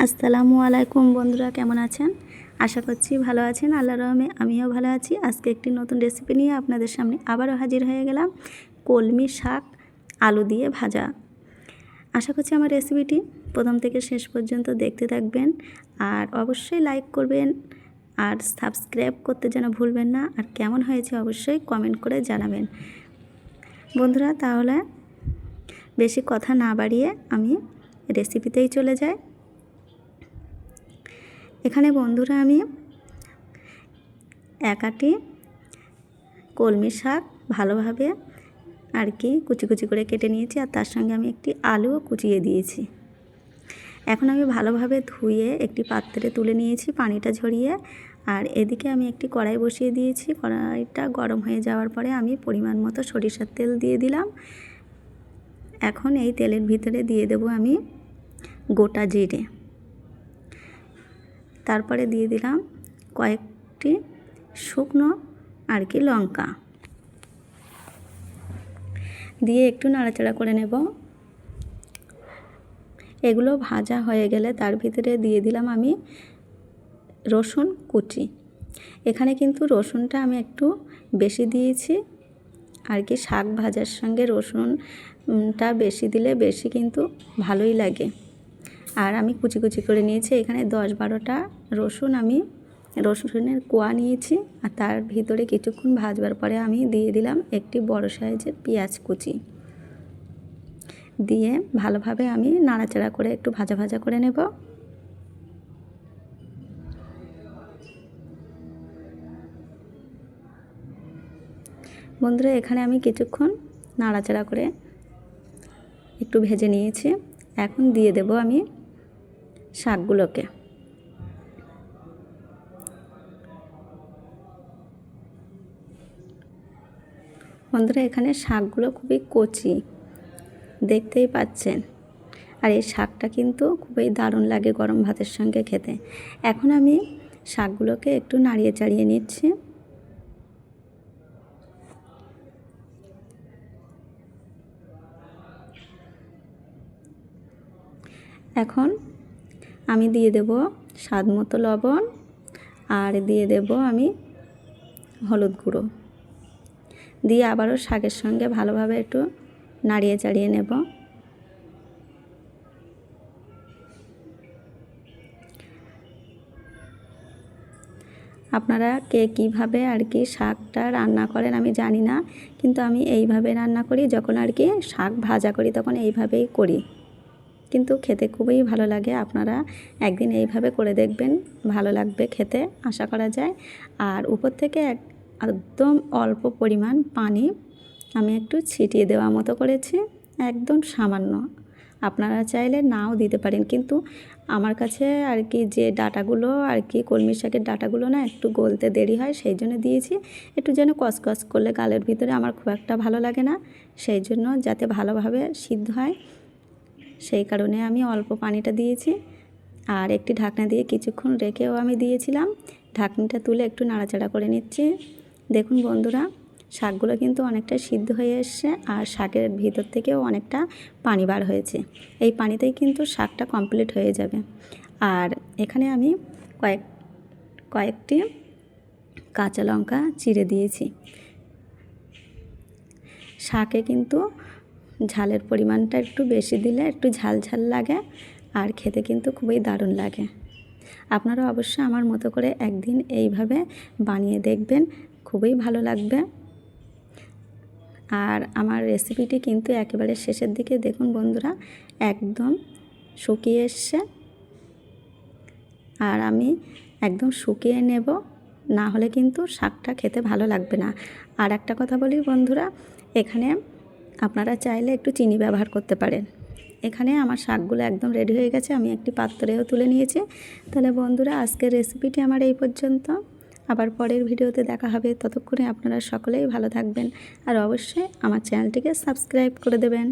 আসসালামু আলাইকুম বন্ধুরা, কেমন আছেন? আশা করছি ভালো আছেন আল্লাহ রহমে আমিও ভালো আছি। আজকে একটি নতুন রেসিপি নিয়ে আপনাদের সামনে আবারও হাজির হয়ে গেলাম, কলমি শাক আলু দিয়ে ভাজা। আশা করছি আমার রেসিপিটি প্রথম থেকে শেষ পর্যন্ত দেখতে থাকবেন, আর অবশ্যই লাইক করবেন, আর সাবস্ক্রাইব করতে যেন ভুলবেন না, আর কেমন হয়েছে অবশ্যই কমেন্ট করে জানাবেন। বন্ধুরা, তাহলে বেশি কথা না বাড়িয়ে আমি রেসিপিতেই চলে যাই। এখানে বন্ধুরা আমি একাটি কলমি শাক ভালোভাবে আর কি কুচি কুচি করে কেটে নিয়েছি আর তার সঙ্গে আমি একটি আলুও কুচিয়ে দিয়েছি। এখন আমি ভালোভাবে ধুয়ে একটি পাত্রে তুলে নিয়েছি পানিটা ঝরিয়ে আর এদিকে আমি একটি কড়াই বসিয়ে দিয়েছি। কড়াইটা গরম হয়ে যাওয়ার পরে আমি পরিমাণ মতো সরিষার তেল দিয়ে দিলাম। এখন এই তেলের ভিতরে দিয়ে দেব আমি গোটা জিরে। তারপরে দিয়ে দিলাম কয়েকটি শুকনো আর কি লঙ্কা। দিয়ে একটু নাড়াচাড়া করে নেব। এগুলো ভাজা হয়ে গেলে তার ভিতরে দিয়ে দিলাম আমি রসুন কুচি। এখানে কিন্তু রসুনটা আমি একটু বেশি দিয়েছি। আর কি শাক ভাজার সঙ্গে রসুনটা বেশি দিলে বেশি কিন্তু ভালোই লাগে। আর আমি কুচি কুচি করে নিয়েছি। এখানে দশ বারোটা রসুন আমি, রসুনের কোয়া নিয়েছি আর তার ভিতরে কিছুক্ষণ ভাজবার পরে আমি দিয়ে দিলাম একটি বড় সাইজের পেঁয়াজ কুচি। দিয়ে ভালোভাবে আমি নাড়াচাড়া করে একটু ভাজা ভাজা করে নেব। বন্ধুরা, এখানে আমি কিছুক্ষণ নাড়াচাড়া করে একটু ভেজে নিয়েছি। এখন দিয়ে দেব আমি শাকগুলোকে। বন্ধুরা, এখানে শাকগুলো খুবই কচি, দেখতেই পাচ্ছেন। আর এই শাকটা কিন্তু খুবই দারুণ লাগে গরম ভাতের সঙ্গে খেতে। এখন আমি শাকগুলোকে একটু নাড়িয়ে চাড়িয়ে নিচ্ছি। এখন আমি দিয়ে দেব স্বাদ মতো লবণ আর দিয়ে দেব আমি হলুদ গুঁড়ো। দিয়ে আবারও শাকের সঙ্গে ভালোভাবে একটু নাড়িয়ে চাড়িয়ে নেব। আপনারা কে কীভাবে আর কি শাকটা রান্না করেন আমি জানি না, কিন্তু আমি এইভাবে রান্না করি, যখন আর কি শাক ভাজা করি তখন এইভাবেই করি। কিন্তু খেতে খুবই ভালো লাগে। আপনারা একদিন এইভাবে করে দেখবেন, ভালো লাগবে খেতে, আশা করা যায়। আর উপর থেকে এক, একদম অল্প পরিমাণ পানি আমি একটু ছিটিয়ে দেওয়া মতো করেছি, একদম সামান্য। আপনারা চাইলে নাও দিতে পারেন, কিন্তু আমার কাছে আর কি যে ডাটাগুলো আর কি কলমি শাকের ডাটাগুলো না একটু গলতে দেরি হয়, সেই জন্য দিয়েছি। একটু যেন কসকস করলে গালের ভিতরে আমার খুব একটা ভালো লাগে না, সেই জন্য যাতে ভালোভাবে সিদ্ধ হয়। সেই কারণে আমি অল্প পানিটা দিয়েছি আর একটি ঢাকনা দিয়ে কিছুক্ষণ রেখেও আমি দিয়েছিলাম। ঢাকনিটা তুলে একটু নাড়াচাড়া করে নিচ্ছি। দেখুন বন্ধুরা, শাকগুলো কিন্তু অনেকটা সিদ্ধ হয়ে এসছে আর শাকের ভিতর থেকেও অনেকটা পানি বার হয়েছে। এই পানিতেই কিন্তু শাকটা কমপ্লিট হয়ে যাবে। আর এখানে আমি কয়েক, কয়েকটি কাঁচা লঙ্কা চিড়ে দিয়েছি। শাকে কিন্তু ঝালের পরিমাণটা একটু বেশি দিলে একটু ঝাল ঝাল লাগে আর খেতে কিন্তু খুবই দারুণ লাগে। আপনারা অবশ্যই আমার মতো করে একদিন এইভাবে বানিয়ে দেখবেন, খুবই ভালো লাগবে। আর আমার রেসিপিটি কিন্তু একেবারে শেষের দিকে দেখুন বন্ধুরা, একদম শুকিয়ে এসছে। আর আমি একদম শুকিয়ে নেব, না হলে কিন্তু শাকটা খেতে ভালো লাগবে না। আর একটা কথা বলি বন্ধুরা, এখানে আপনারা চাইলে একটু চিনি ব্যবহার করতে পারেন। এখানে আমার শাকগুলো একদম রেডি হয়ে গেছে, আমি একটি পাত্রেও তুলে নিয়েছি। তাহলে বন্ধুরা, আজকের রেসিপিটি আমার এই পর্যন্ত। আবার পরের ভিডিওতে দেখা হবে। ততক্ষণে আপনারা সকলেই ভালো থাকবেন। আর অবশ্যই আমার চ্যানেলটিকে সাবস্ক্রাইব করে দেবেন।